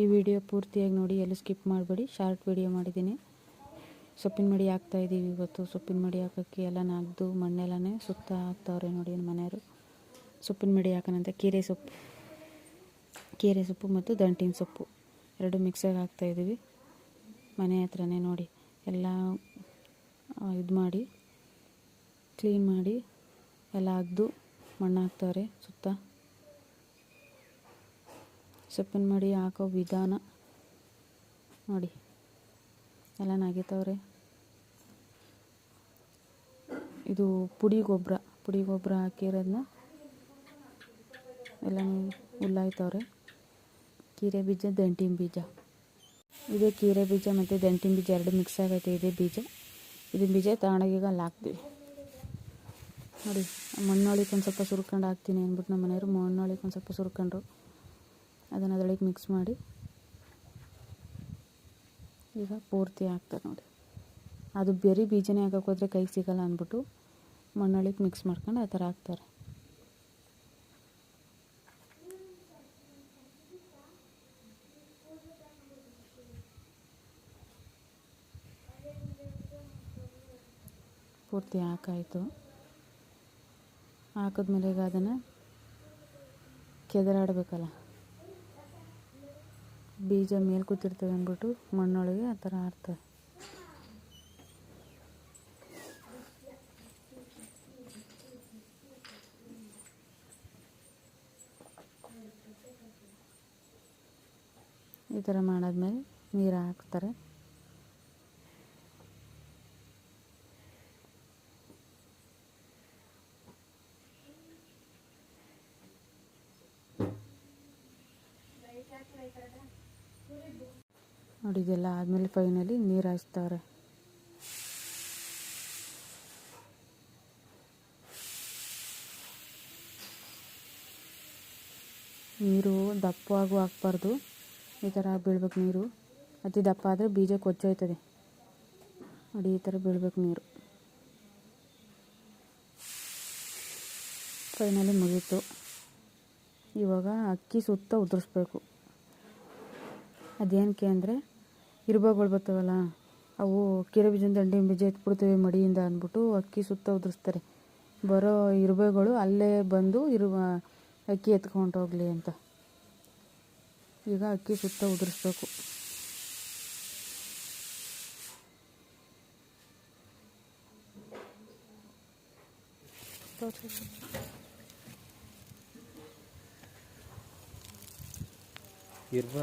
ಈ ವಿಡಿಯೋ ಪೂರ್ತಿಯಾಗಿ ನೋಡಿ, ಎಲ್ಲೂ ಸ್ಕಿಪ್ ಮಾಡಬೇಡಿ. ಶಾರ್ಟ್ ವಿಡಿಯೋ ಮಾಡಿದ್ದೀನಿ. ಸೊಪ್ಪಿನ ಮಡಿ ಹಾಕ್ತಾಯಿದ್ದೀವಿ ಇವತ್ತು. ಸೊಪ್ಪಿನ ಮಡಿ ಹಾಕೋಕ್ಕೆ ಎಲ್ಲ ನಾಗ್ದು ಮಣ್ಣೆಲ್ಲನೇ ಸುತ್ತ ಹಾಕ್ತಾವ್ರೆ ನೋಡಿ ನಮ್ಮ ಮನೆಯವರು. ಸೊಪ್ಪಿನ ಮಡಿ ಹಾಕೋಣಂತ ಕೀರೆ ಸೊಪ್ಪು ಕೀರೆ ಸೊಪ್ಪು ಮತ್ತು ದಂಟಿನ ಸೊಪ್ಪು ಎರಡು ಮಿಕ್ಸಾಗಿ ಹಾಕ್ತಾಯಿದ್ದೀವಿ ಮನೆ ಹತ್ರನೇ ನೋಡಿ, ಎಲ್ಲ ಇದು ಮಾಡಿ ಕ್ಲೀನ್ ಮಾಡಿ ಎಲ್ಲ ಅಗ್ದು ಮಣ್ಣು ಹಾಕ್ತವ್ರೆ ಸುತ್ತ. ಸೊಪ್ಪಿನ ಮಡಿ ಹಾಕೋ ವಿಧಾನ. ನೋಡಿ. ಎಲ್ಲ ನಗಿತವ್ರೆ ಇದು ಪುಡಿ ಗೊಬ್ಬರ ಪುಡಿ ಗೊಬ್ಬರ ಹಾಕಿರೋದನ್ನ ಎಲ್ಲ ಹುಲ್ಲಾಯ್ತವ್ರೆ. ಕೀರೆ ಬೀಜ, ದಂಟಿನ ಬೀಜ. ಇದೇ ಕೀರೆ ಬೀಜ ಮತ್ತು ದಂಟಿನ ಬೀಜ ಎರಡು ಮಿಕ್ಸ್ ಆಗೈತೆ, ಇದೇ ಬೀಜ. ಇದು ಬೀಜ ತಗೊಂಡೋಗೀಗ ಅಲ್ಲಿ ಹಾಕ್ತೀವಿ. ನೋಡಿ ಮಣ್ಣೊಳಿಗೆ ಒಂದು ಸ್ವಲ್ಪ ಸುರ್ಕೊಂಡು ಹಾಕ್ತೀನಿ ಅಂದ್ಬಿಟ್ಟು ನಮ್ಮ ಮನೆಯವರು ಮಣ್ಣೊಳಗೆ ಒಂದು ಸ್ವಲ್ಪ ಸುರ್ಕೊಂಡ್ರು. ಅದನ್ನು ಅದರೊಳಗೆ ಮಿಕ್ಸ್ ಮಾಡಿ ಈಗ ಪೂರ್ತಿ ಹಾಕ್ತಾರೆ ನೋಡಿ. ಅದು ಬೇರೆ ಬೀಜನೇ ಹಾಕಕ್ಕೆ ಹೋದರೆ ಕೈಗೆ ಸಿಗಲ್ಲ ಅಂದ್ಬಿಟ್ಟು ಮಣ್ಣೊಳಗೆ ಮಿಕ್ಸ್ ಮಾಡ್ಕೊಂಡು ಆ ಥರ ಹಾಕ್ತಾರೆ. ಪೂರ್ತಿ ಹಾಕಾಯಿತು. ಹಾಕಿದ್ಮೇಲೆ ಈಗ ಅದನ್ನು ಕೆದರಾಡಬೇಕಲ್ಲ. ಬೀಜ ಮೇಲೆ ಕೂತಿರ್ತವೆ ಅಂದ್ಬಿಟ್ಟು ಮಣ್ಣೊಳಗೆ ಆ ಥರ ಆರ್ತವೆ ಈ ಥರ ಮಾಡಾದ್ಮೇಲೆ ನೀರು ಹಾಕ್ತಾರೆ. ನೋಡಿ, ಇದೆಲ್ಲ ಆದಮೇಲೆ ಫೈನಲಿ ನೀರು ಹಾಯಿಸ್ತಾರೆ. ನೀರು ದಪ್ಪವಾಗೂ ಹಾಕ್ಬಾರ್ದು ಈ ಥರ ಬೀಳ್ಬೇಕು ನೀರು. ಅತಿ ದಪ್ಪ ಆದರೆ ಬೀಜ ಕೊಚ್ಚೋಯ್ತದೆ ನೋಡಿ, ಈ ಥರ ಬೀಳ್ಬೇಕು ನೀರು. ಫೈನಲಿ ಮುಗೀತು. ಇವಾಗ ಅಕ್ಕಿ ಸುತ್ತ ಉದುರಿಸ್ಬೇಕು. ಅದೇನಕ್ಕೆ ಅಂದರೆ ಇರುಬಗಳು ಬರ್ತಾವಲ್ಲ ಅವು ಕೀರೆ ಬೀಜದ ದಂಡಿ ಬೀಜ ಎತ್ಬಿಡ್ತೀವಿ ಮಡಿಯಿಂದ ಅಂದ್ಬಿಟ್ಟು ಅಕ್ಕಿ ಸುತ್ತ ಉದುರಿಸ್ತಾರೆ. ಬರೋ ಇರುಬೆಗಳು ಅಲ್ಲೇ ಬಂದು ಇರುವ ಅಕ್ಕಿ ಎತ್ಕೊಂಡು ಹೋಗಲಿ ಅಂತ. ಈಗ ಅಕ್ಕಿ ಸುತ್ತ ಉದುರಿಸ್ಬೇಕು. ಇರ್ಬ